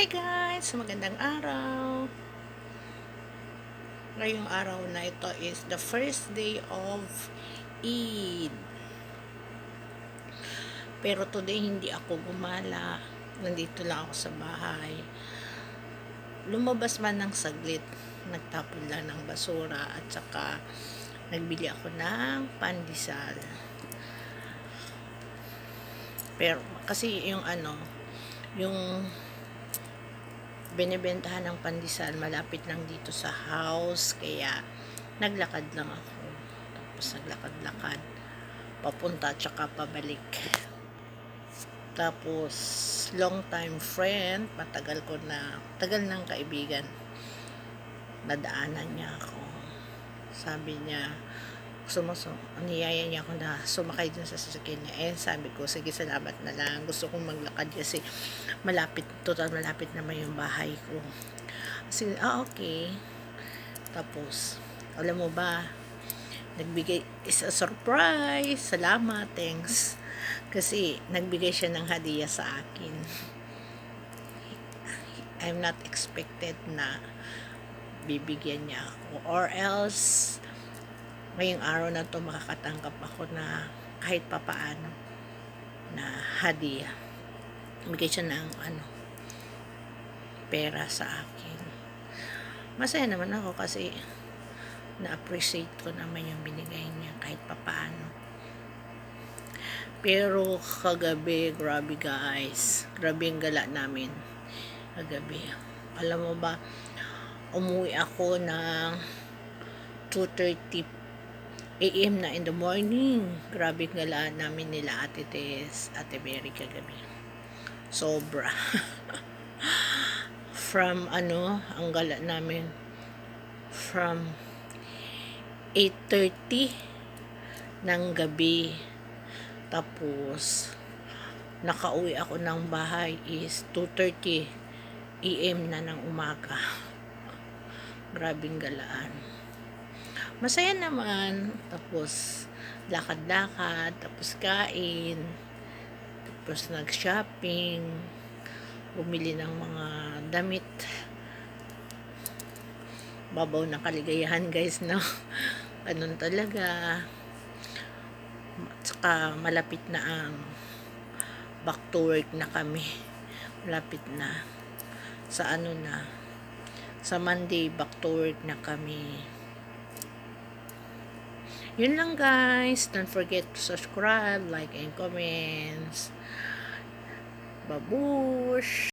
Hi guys! Magandang araw! Ngayong araw na ito is the first day of Eid. Pero today hindi ako gumala. Nandito lang ako sa bahay. Lumabas man ng saglit. Nagtapon lang ng basura at saka nagbili ako ng pandesal. Pero kasi yung ano, yung binibentahan ng pandesal malapit lang dito sa house kaya naglakad lang ako. Tapos naglakad-lakad papunta at saka pabalik. Tapos long time friend matagal ko na tagal ng kaibigan nadaanan niya ako. Sabi niya sumusok, niyaya niya ako na sumakay dun sa sasakyan niya. Eh, sabi ko, sige, salamat na lang. Gusto kong maglakad kasi malapit, total malapit naman yung bahay ko. Kasi, ah, okay. Tapos, alam mo ba, nagbigay, is a surprise. Salamat, thanks. Kasi, nagbigay siya ng hadiah sa akin. I'm not expected na bibigyan niya ako. Or else, ngayong araw na to makakatanggap ako na kahit papaano na hadiah. Bigay siya ng ano, pera sa akin. Masaya naman ako kasi na-appreciate ko naman yung binigay niya kahit papaano. Pero kagabi, grabe guys. Grabe yung gala namin. Kagabi. Alam mo ba, umuwi ako ng 2.30 AM na in the morning. Grabe yung gala namin nila Ate Tess, Ate Mary kagabi. Sobra. From ano, ang gala namin from 8.30 ng gabi. Tapos, nakauwi ako ng bahay is 2.30 AM na ng umaga. Grabing galaan. Masaya naman. Tapos, lakad-lakad. Tapos, kain. Tapos, nag-shopping. Bumili ng mga damit. Babaw na kaligayahan, guys, no? Ganun talaga. At saka, malapit na ang back to work na kami. Malapit na. Sa ano na. Sa Monday, back to work na kami. Yun lang guys. Don't forget to subscribe, like, and comments. Babush!